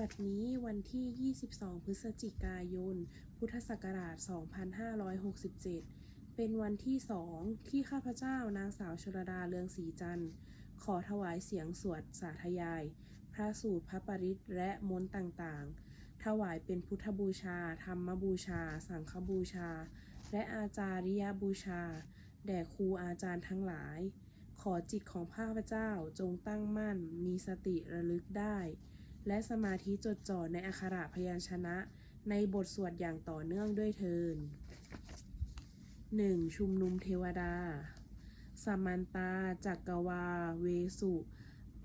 บัดนี้วันที่ 22 พฤศจิกายน พุทธศักราช 2567 เป็นวันที่สองที่ข้าพเจ้านางสาวชลดาเรืองศรีจันทร์ ขอถวายเสียงสวดสาธยาย พระสูตรพระปริตและมนต์ต่างๆ ถวายเป็นพุทธบูชา ธรรมบูชา สังฆบูชา และอาจาริยบูชา แด่ครูอาจารย์ทั้งหลาย ขอจิตของข้าพเจ้าจงตั้งมั่น มีสติระลึกได้ และสมาธิจดจ่อในอักขระพยัญชนะ ในบทสวดอย่างต่อเนื่องด้วยเทิน 1. ชุมนุมเทวดา สมันตา จักกวา เวสุ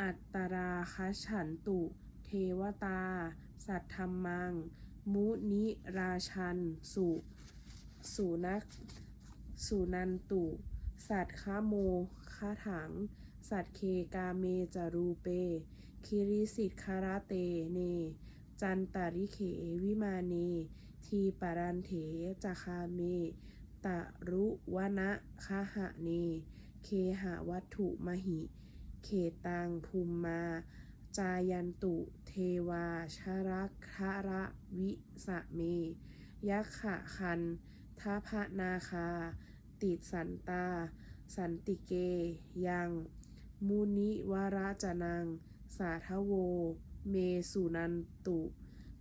อัตตราคัฉันตุ เทวตา สัทธรรมัง มุนิราชัน สุ สุนัก สุนันตุ สัตคโมคาถัง สัตเคกาเมจารูเป คิริสิทธคาราเตเน จันตาริเขวิมาเน ทีปารันเถจคาเม ตะรุวนะคาหะเน เคหะวัตถุมหิ เขตังภูมมา จายันตุเทวาชรักคระวิสะเมยักขะคันทาพนาคา ติดสันตา สันติเก ยัง มุนิวราจนัง สาทโว เมสุนันตุ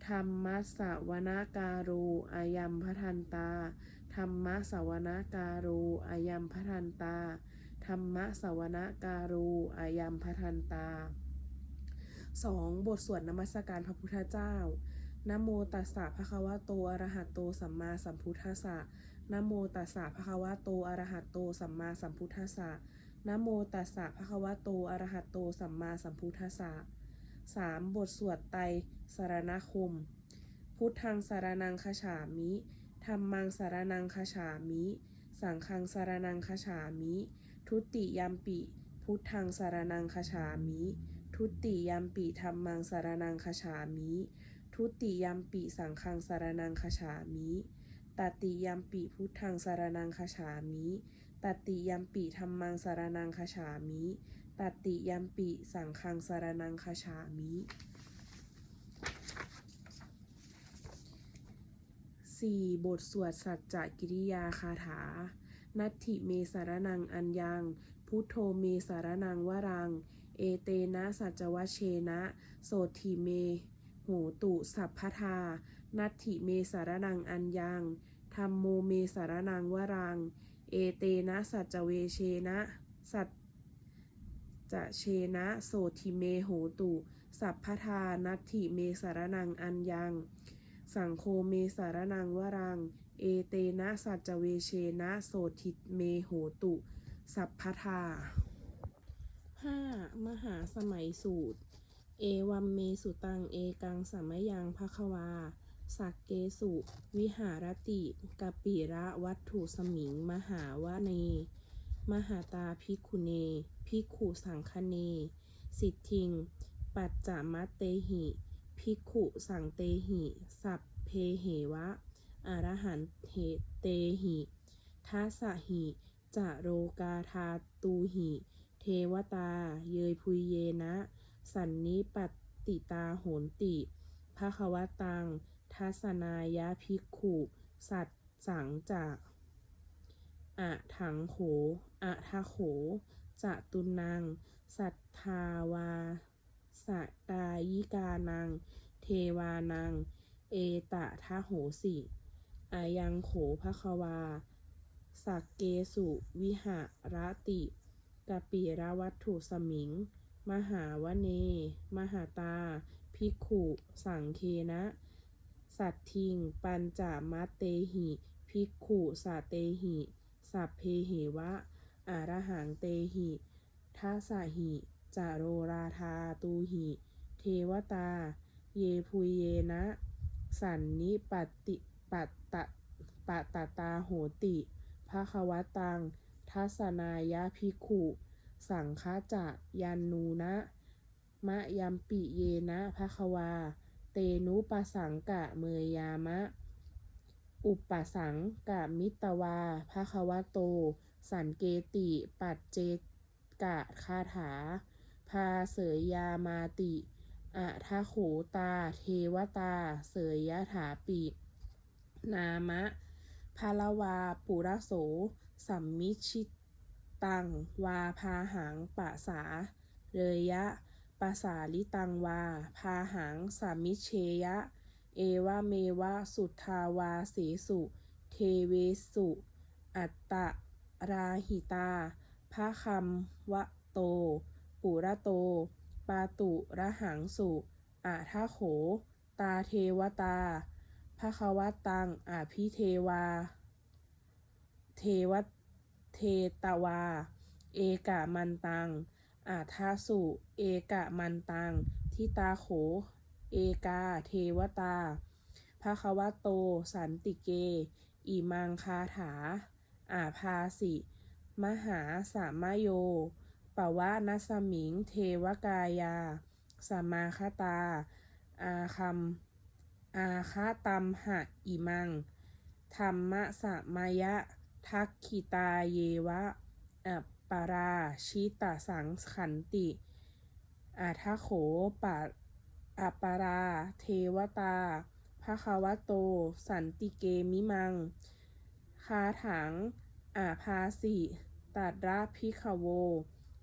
ธรรมสสวนาการโรอายัมพทันตา ธรรมสาวนาการโรอายัมพทันตา ธรรมสาวนาการโรอายัมพทันตา 2. บทสวดนมัสการพระพุทธเจ้านโมตัสสะภะคะวะโตอะระหะโตสัมมาสัมพุทธัสสะนโมตัสสะภะคะวะโตอะระหะโตสัมมาสัมพุทธัสสะ นะโมตัสสะภะคะวะโต อะระหะโต สัมมาสัมพุทธัสสะ 3. บทสวดไตรสรณคม พุทธังสารนังคฉามิธรรมังสารนังคฉามิ สังฆังสารนังคฉามิ ทุติยัมปิ พุทธังสารนังคฉามิ ทุติยัมปิธรรมังสารนังคฉามิ ทุติยัมปิสังฆังสารนังคฉามิ ตติยัมปิพุทธังสารนังคฉามิ ตติยัมปิธรรมังสารนังคฉามิตติยัมปิสังฆังสารนังคฉามิ 4. บทสวดสัจจกิริยาคาถา นัตถิเมสารนังอัญญัง พุทโธเมสารนังวรัง เอเตนะสัจวชเชนะ โสถิเมโหตุสัพพทา นัตถิเมสารนังอัญญังธรรมโมเมสารนังวรัง เอเตนะสัจจเวเชนะสัจจะเชนะโสทิเมโหตุสัพพทานัตถิเมสารนังอัญญัง สังโฆเมสารนังวรัง เอเตนะสัจจเวเชนะโสทิเมโหตุ สัพพทา 5. มหาสมัยสูตร เอวัมเมสุตัง เอกังสัมมยังภควา สักเกสุ วิหารติกปิระวัตถุสมิง มหาวเน มหาตาภิกุเนภิกขุสังคเน สิทธิง ปัจจามัตเตหิภิกขุสังเตหิ สัพเพเหวะ อรหันเทเตหิทัสหิจโรกาธาตูหิ เทวตา เยยพุยเยนะ สันนิปติตาโหนติภะควตัง ทัสนายะภิกขุ สัตสังจะอะถังโขอะทะโข จะตุนัง สัทธาวาสตายิกานัง เทวานัง เอตะทะโหสิอายังโขภควา สักเกสุวิหารติกปิระวัตถุสมิง มหาวเน มหาตา ภิกขุ สังเคนะ สัตทิง ปัญจามัตเตหิ ภิกขุสาเตหิ สัพเพเหวะอรหังเตหิทัสสะหิจโรราธาตูหิ เทวตา เยพุเยนะ สันนิปติปัตตะปะตะตาโหติภะคะวะตัง ทัสนายะภิกขุ สังฆะจะยันนูนะ มะยัมปิเยนะภะคะวา เตนุปสังกะเมยยามะ อุปสังกะมิตวาภะคะวะโต สันเกติ ปัจเจกะคาถา พาเสยยามาติอะทะโขตา เทวตา เสยยะถาปิ นามะพาลวาปุระโส สัมมิชิตัง วาพาหังปะสา เรยะ ปะสาลิตังวา พาหังสามิเชยะ เอวะเมวะสุทธาวาเสสุ เทเวสุ อัตตะราหิตาพระคัมวะโต ปุระโต ปาตุระหังสุอะทะโข ตาเทวตาภะควตังอภิเทวา เทวเทตวา เอกะมันตัง อาทาสุ เอกะมันตัง ทิตาโข เอกา เทวตาภะควะโต สันติเก อิมังคาถา อาภาสิ มหาสามโยปวะนัสมิง เทวกายา สมมาคตา อาคัมอาคาตัมหะอิมัง ธรรมะสมายะ ทักขิตาเยวะอัป ปาราชิตาสังขันติอาทะโขปะอัปารา เทวตาภะคะวะโต สันติเกมิมัง คาถัง อาภาสิตัดระพิขโว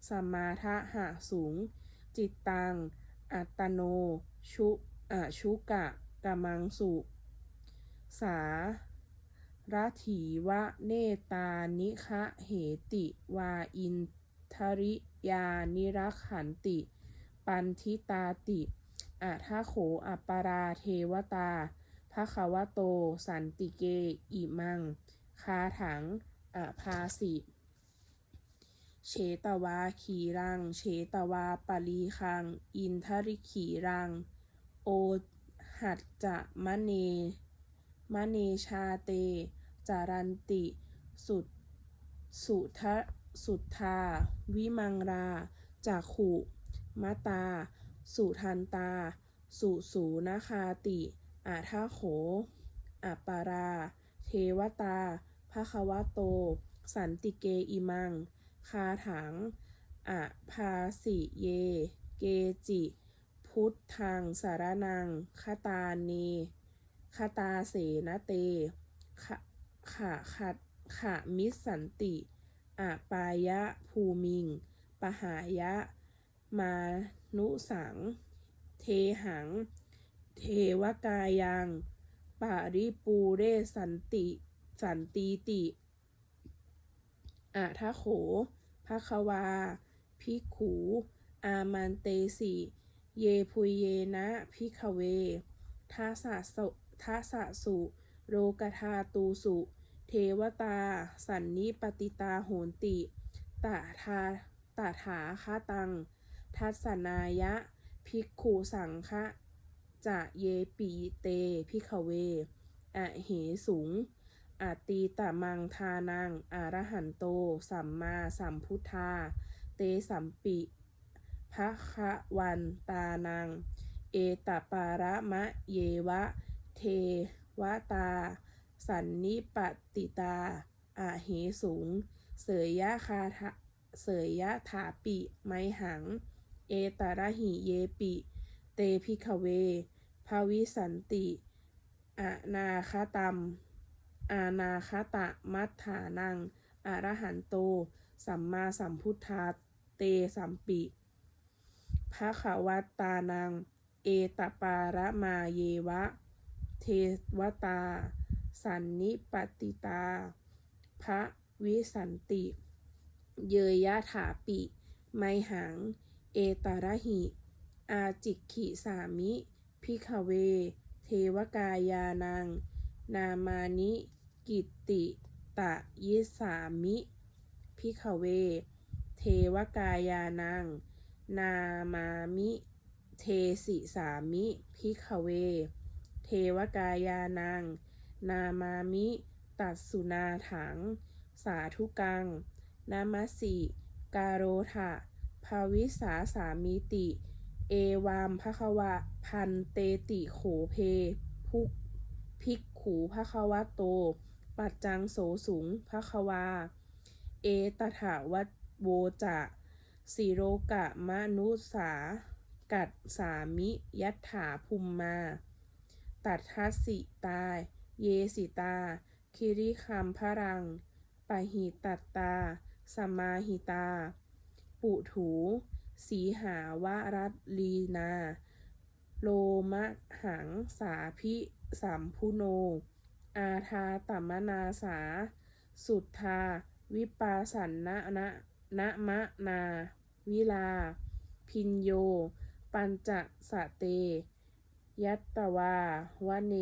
สมาทะหะสูง จิตตัง อัตโน ชุอะชุกะกะมังสุ สา ระถีวะเนตานิคะเหติ วาอินทริยานิรักขันติ ปันทิตาติอะทะโขอัปปาราเทวตาภะคะวโต สันติเก อิมัง คาถังอาภาสิเชตวาขีรัง เชตวาปลีคัง อินทริขีรัง โอหัจจะมะเน มะเนชาเต จารันติ สุดสุทะสุทธาวิมังราจักขุมตา สุทันตา สุสูนาคาติ อาทาโขอัปปารา เทวตาภคะวโต สันติเกอิมัง คาถังอะภาสิเย เกจิ พุทธังสารนังคตาเน คาตาเสนะเตขะขะขัดขะมิสสันติอะปายะภูมิง ปหายะ มานุสัง เทหัง เทวกายังปาริปูเรสันติ สันตีติอะทะโขภะคะวาภิขู อามันเตสิ เยพุยเยนะ พิขเวทัสสะสุ ทัสสะสุโรกธาตูสุ เทวตา สันนิปติตาโหนติ ตาทาตาถาคาตัง ทัศนายะ ภิกขุสังฆะจะเยปีเตพิขเว อะเหสุงอาตีตะมังทานัง อารหันโต สัมมาสัมพุทธา เตสัมปิภะคะวันตานัง เอตปาระมะเยวะ เทวตา สันนิปติตาอาเหสูง เสยยะคาทะเสยยะถาปิไมหัง เอตาระหิเยปิ เตพิขเว ภาวิสันติ อนาคตัม อานาคตะมัฏฐานังอรหันโต สัมมาสัมพุทธาเตสัมปิภะคะวัตตานัง เอตปาระมาเยวะ เทวตา สันนิปติตา พระวิสันติ เยยะถาปิ ไมหัง เอตระหิ อาจิกขิสามิ พิขเว เทวกายานัง นามานิ กิตติตะยิสามิ พิขเว เทวกายานัง นามามิ เทสิสามิ พิขเว เทวกายานังนามามิ ตัสสุนาถัง สาธุกัง นามสิ กาโรทะภาวิสาสามิติ เอวามภควะ พันเตติโขเพพุกภิกขูภควะโต ปัจจังโสสุงภควา เอตถาวัตโวจะสิโรกะมนุสา กัดสามิยัตถาภูมมา ตัททัสสิตา เยสิตา คิริคัมพรังปะหิตัตตา สมาหิตา ปุถู สีหาวรัตลีนา โลมะหังสาพิสัมพุโน อาทาตัมมนาสา สุทธา วิปาสันนะนะนะมะนา วิลา พินโย ปัญจสะเต ยัตตวาวะเน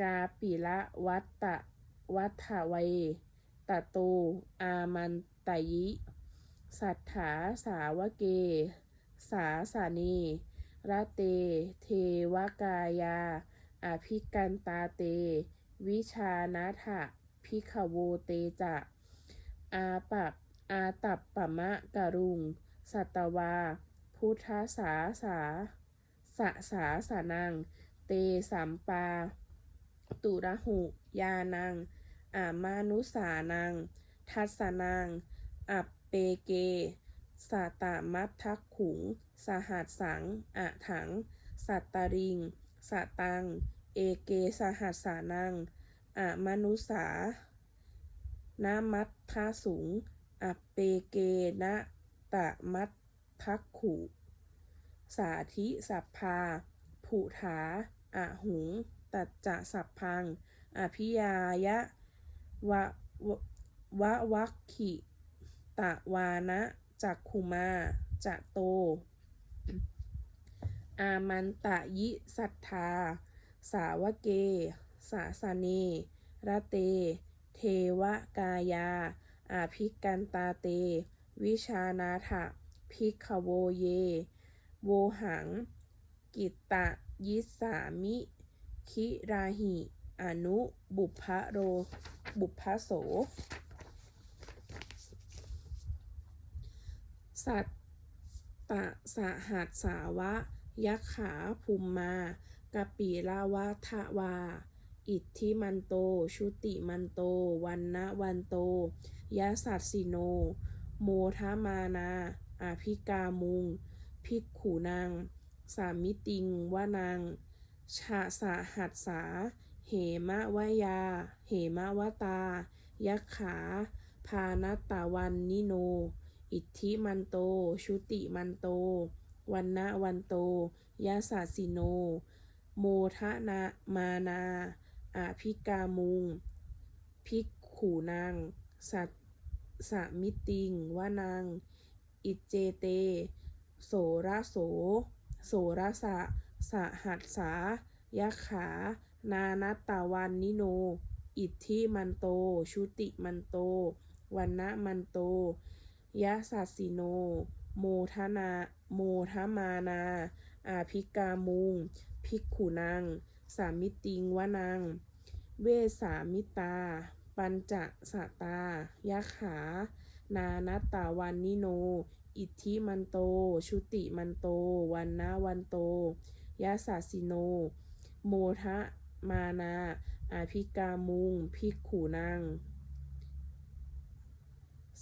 กาปิละวัตตะวัฏเวตะโต อามันตยิ สัทธาสาวเก สาสานีระเต เทวกายา อภิกันตาเต วิชานาถะพิขโวเตจะ อาปับอาตับปะมะกะรุง สัตวา พุทธสาสา สะสาสานัง เตสัมปา ตุระหุ ยานัง อามานุสานัง ทัสนัง อัปเปเก สาตามัททักขุง สหัสสัง อะถัง สัตตริง สตัง เอเกสหัสสานัง อะมนุสานามัททาสุง อัปเปเกนะตะมัททักขุ สาธิสัพพา ผุถาอะหุง ตัจจะสัพพัง อภิยายะวะวะวัคคิตะวานะจักขุมาจะโต อามันตะยิสัทธา สาวเก สาสเนระเต เทวกายา อาภิกันตาเต วิชานาถะพิกขโวเย โวหัง กิตตะยิสามิ คิราหิ อนุบุพะโร บุพพโส สัตตะสหัสสาวะ ยักขาภูมมากปีลาวะทะวา อิทธิมันโต ชุติมันโต วันนะวันโต ยะสัสสิโน โมทมานาอาภิกามุง ภิกขุนาง สามิติงวะนางชะสาหัสสา เหมะวะยา เหมะวะตา ยักขา พานตาวันนิโน อิทธิมันโต ชุติมันโต วันนะวันโตยะสัสสิโน โมทะนามานาอาภิกามุง ภิกขุนาง สัตสมิติงวะนาง อิจเจเต โสระโส โสระสะ สหัสสายักขา นานัตตาวันนิโน อิทธิมันโต ชุติมันโต วันนะมันโต ยะสัสสิโน โมทนา โมทมานา อาภิกามุง ภิกขุนางสามิติงวะนางเวสามิตา ปัญจสตายักขา นานัตตาวันนิโน อิทธิมันโต ชุติมันโต วันนะวันโตยะสัสิโน โมทะมานาอาภิกามุงภิกขุนาง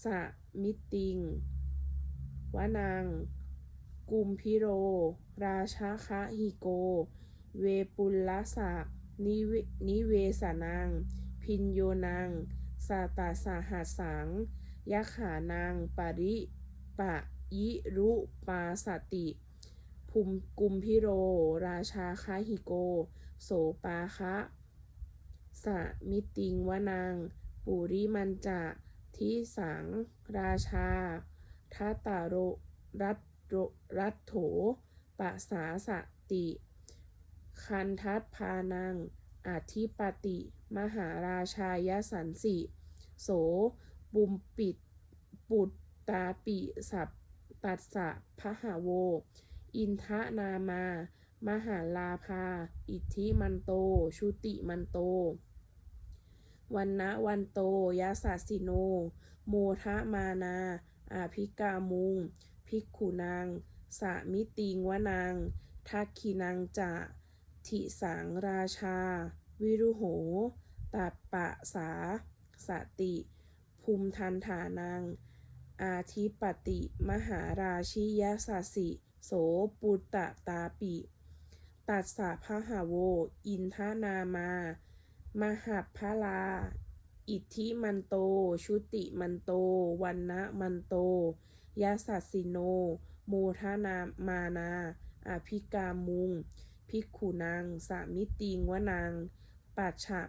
สะมิติงวะนาง กุมพิโร ราชาคะหิโก เวปุลละสะนิเวนิเวสานังพินโยนังสาตาสาหัสสังยักขานังปริ ปะยิรุปาสติ ภูมิกุมพิโร ราชาคะหิโก โสปาคะสะมิติงวนางปุริมันจะทิสัง ราชาทัตตาโรรัตโรรัตโถปะสาสติ คันทัตพานังอธิปติ มหาราชายสันสิ โสปุมปิด ปุต ตาปิสัพตัสสะพหาโว อินทะนามา มหาลาภา อิทธิมันโต ชุติมันโต วันนะวันโตยะสัสิโน โมทะมานา อาภิกามุง ภิกขุนางสามิติงวนางทักขินังจะทิสังราชา วิรุโหตัปปะสา สติ ภูมิทันฐานัง อาทิปติ มหาราชิยสัสสิ โสปุตตะตาปิ ตัสสะพะหาโว อินทนามา มหัพพลา อิทธิมันโต ชุติมันโต วันนะมันโตยาสัสสิโน โมทนามานา อภิกามุง ภิกขุนางสามิติงวนางปัจฉะ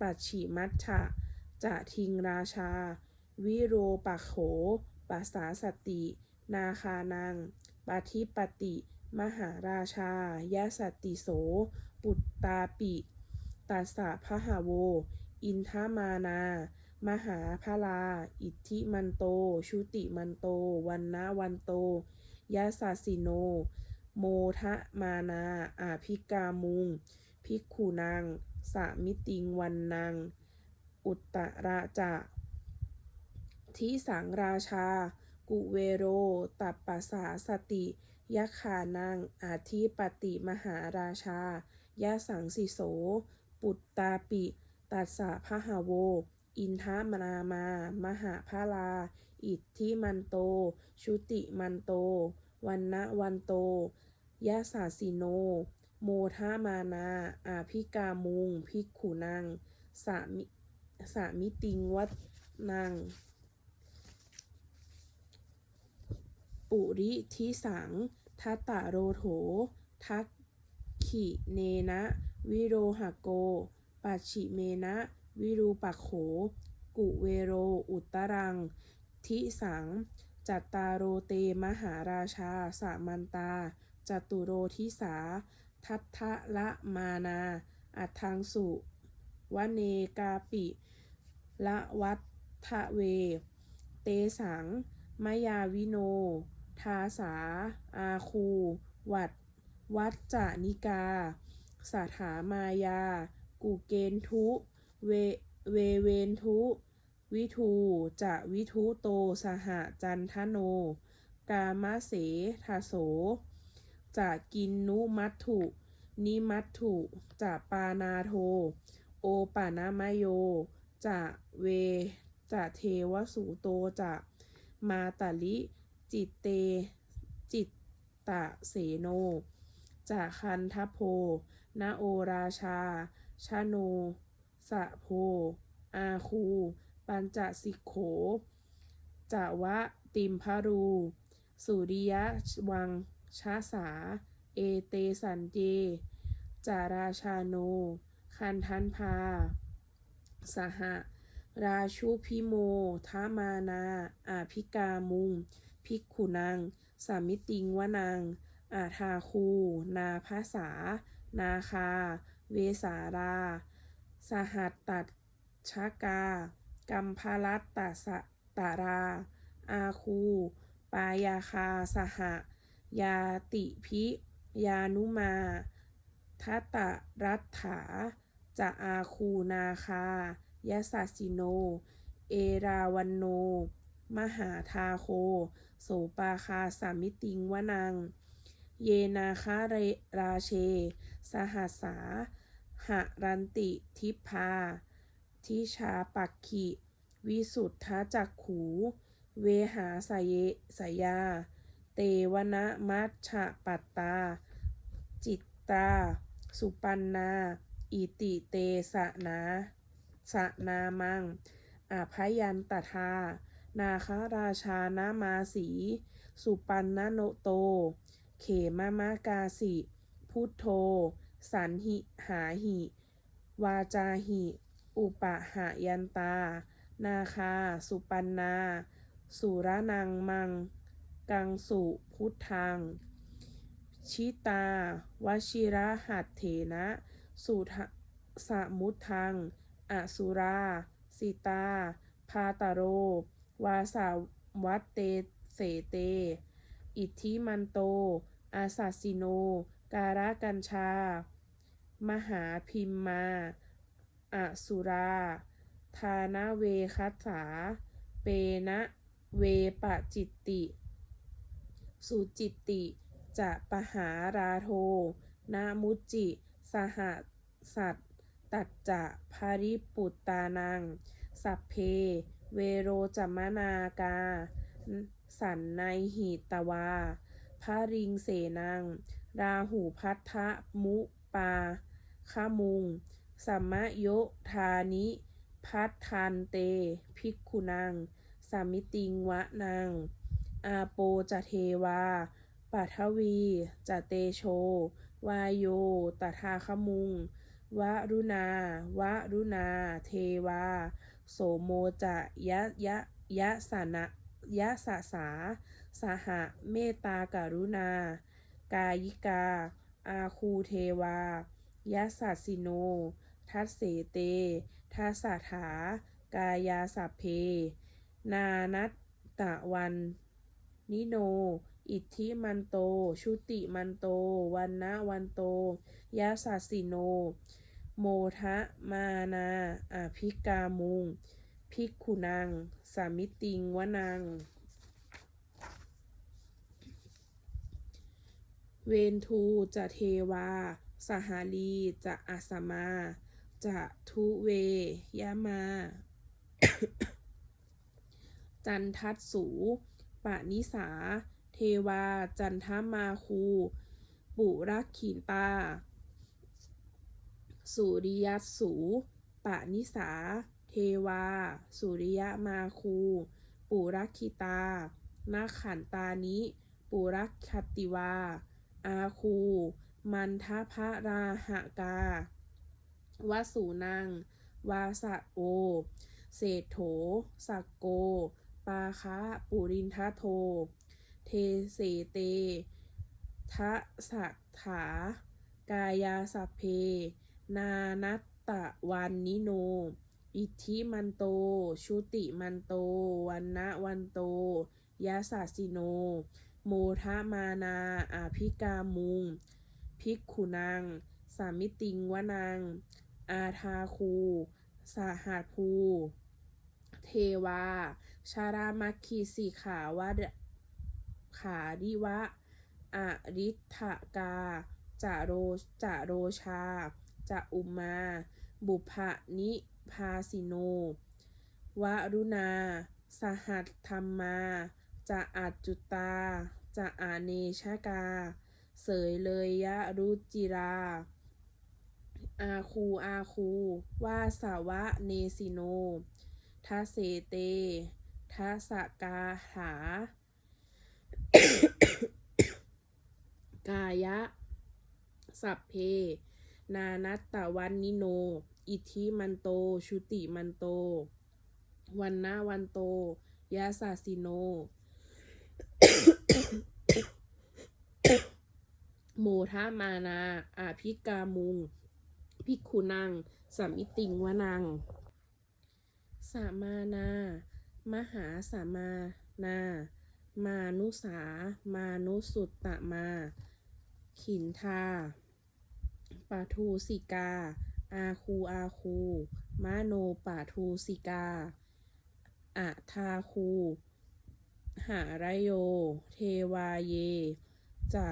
ปัจฉิมัชฉะจะทิงราชา วิโรปะโข ปัสสาสติ นาคานังปาทิปติ มหาราชายาสติโส ปุตตาปิตัสสะพหาโว อินทมานา มหาพลา อิทธิมันโต ชุติมันโต วันนะวันโตยาสาสิโน โมทะมานา อาภิกามุง ภิกขุนางสามิติงวันนาง อุตตระจะ ทิสังราชา กุเวโร ตัปปสสาสติยักขานัง อาทิปติมหาราชายะสังสิโส ปุตตาปิ ตัสสะพหาโว อินทามนามา มหาพาลา อิทธิมันโต ชุติมันโต วันนะวันโตยะสาสิโน โมทามานา อาภิกามุง ภิกขุนังสามิสามิติงวัดนัง ปุริทิสัง ทัตตะโรโถ ทักขิเนนะ วิโรหโก ปัจฉิเมนะ วิรูปักโข กุเวโร อุตรัง ทิสัง จัตตารโรเตมหาราชาสามันตา จตุโรทิสา ทัทะละมานา อัทังสุวเนกาปิ ละวัฏทะเว เตสัง มยาวิโน ทาสา อาคู วัด วัจจานิกาสถามายากุเกนทุ เว เวเวนทุ วิทูจะวิทุโต สหจันทโน กามะเสทาโส จะกินนุมัตถุ นิมัตถุจะปานาโท โอปานามโย จะเวจะเทวสูโตจะมาตาลิ จิตเต จิตตะเสโนจะคันทโพนาโอราชา ชาโน สะโพ อาคู ปัญจสิกโขจะวะติมพารู สุริยะวังชาสา เอเตสันเจ จาราชาโน คันทันพา สหราชุพิโมทามานาอาภิกามุง ภิกขุนังสามิติงวนางอาทาคู นาภาษา นาคา เวสารา สหัตตัดชกา กัมพาลัตตสะตารา อาคู ปายาคา สหยาติพิ ยานุมาทัตตรัตถา จะอาคูนาคายะสัสิโน เอราวันโน มหาทาโค โสปาคาสามิติงวะนัง เยนาคาเรราเช สหัสาหรันติทิพา ทิชาปักขิ วิสุทธจักขู เวหาสายเยสยา เตวนะมัชฉะปัตตา จิตตา สุปันนา อิติเตสะนาสะนามังอาพยันตทา นาคราชานามาสี สุปันนโนโต เขมามากาสิ พุทโธ สันหิหาหิ วาจาหิ อุปหายันตา นาคา สุปันนา สุรนังมัง กังสุพุทธัง ชิตา วชิระหัตเถนะ สุทสมุทังอสุรา สิตา พาตโร วาสาวัตเตเสเต อิทธิมันโต อาสัสสิโน การะกัญชา มหาพิมมาอสุรา ทานะเวคัสสา เปนะเวปะจิตติ สุจิตติ จะปหาราโท นามุจิ สหสัตตัจจะภาริปุตตานัง สัพเพ เวโรจมนากา สันในหิตวาพระริงเสนัง ราหูพัทธมุปาขมุง สัมมโยธานิ พัทธันเต ภิกขุนังสามิติงวะนังอาโปจะเทวาปัทวีจะเตโช วายโยตถาคมุง วรุณา วรุณา เทวา โสโมจะยะยะยะสานะยะสะสา สหะเมตตาการุณา กายิกา อาคูเทวายะสัสิโน ทัสเสเต ทัสสถา กายาสัพเพ นานัตตะวัน นิโน อิทธิมันโต ชุติมันโต วันนะวันโตยะสัสิโน โมทะมานาอภิกามุง ภิกขุนังสามิติงวนังเวนทูจะเทวา สหาลีจะอาสมา จะทุเวยะมา จันทัสสูปะนิสา เทวา จันทมาคู ปุรักขีตา สุริยัสสู ปะนิสา เทวา สุริยมาคู ปุรักขิตา นาขันตานิ ปุรักขติวา อาคู มันทพระราหกาวสูนัง วาสะโอ เศรษโถ สักโก ปาคะปุรินทโท เทเสเตทะสักถากายาสัพเพ นานัตตะวันนิโน อิทธิมันโต ชุติมันโต วันนะวันโตยะสัสิโน โมทะมานาอาภิกามุง ภิกขุนังสามิติงวนังอาทาคู สาหัสภู เทวา ชารามัคคีสีขาวดขาดิวะอริทธกาจะโรจะโรชา จะอุมา บุพนิพาสิโน วรุณา สหัตธรรมา จะอัจจุตา จะอาเนชกา เสยเลยยะรุจิรา อาคูอาคู วาสาวะเนสิโนทัเสเตทัสกาถากายะ สัพเพ นานัตตะวันนิโน อิทธิมันโต ชุติมันโต วันนะวันโตยะสัสสิโน โมทามานา อาภิกามุง ภิกขุนังสัมมิติงวนังสามานา มหาสามานา มานุสา มานุสุตตะมา ขินทา ปาทูสิกา อาคูอาคูมาโนปาทูสิกาอะทาคู หารโย เทวาเย จะ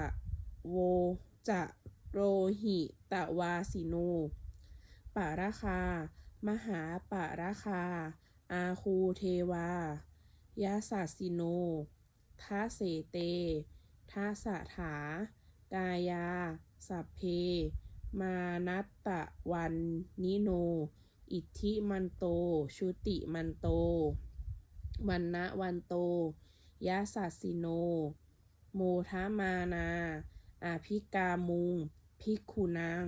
โว จะโรหิตะวาสิโนปาราคา มหาปาราคา อาคูเทวายาสัสิโนทัสเสเตทัสสถากายา สัพเพ มานัตตะวันนิโน อิทธิมันโต ชุติมันโต วันนะวันโต ยะสัสสิโน โมทะมานาอาภิกามุงภิกขุนัง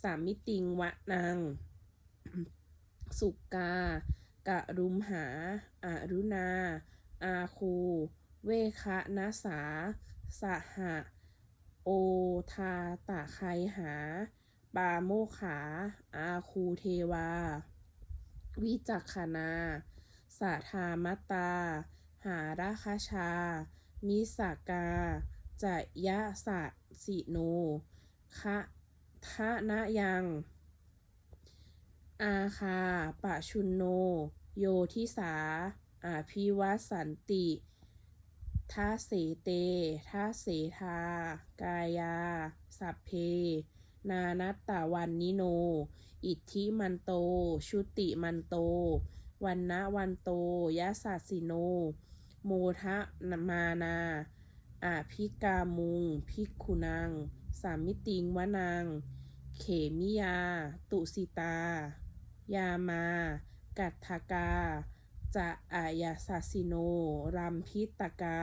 สามิติงวะนังสุกา กะรุมหาอารุณา อาคู เวคะนาสา สหะ โอทาตะไคหา ปาโมขา อาคูเทวา วิจักขณาสาธามตา หาราคชา มิสากาจะยะสะสิโนคะทะนะยัง อาคาปะชุนโน โยทิสา อาภิวัสสันติทัสเสเตทัสเสทากายา สัพเพ นานัตตะวันนิโน อิทธิมันโต ชุติมันโต วันนะวันโตยะสัสสิโน โมทะมานาอาภิกามุง ภิกขุนังสามิติงวนังเขมิยา ตุสิตา ยามา กัตถกา จะอายาสัสิโน รัมพิตกา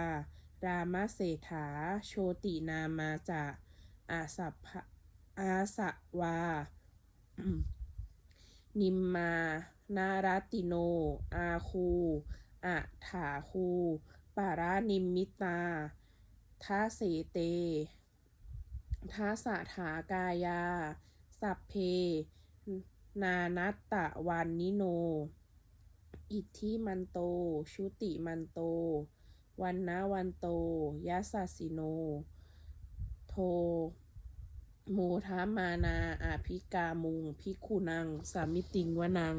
รามเศรษฐาโชตินามาจะอาสัพ อาสะวา นิมมา นารติโน อาคูอะถาคูปารานิมมิตาทัเสเตทัสถากายา สัพเพ นานัตตะวันนิโน อิทธิมันโต ชุติมันโต วันนะวันโตยัสสิโน โท โมทามานาอาภิกามุงพิคุนัง สามิติงวนัง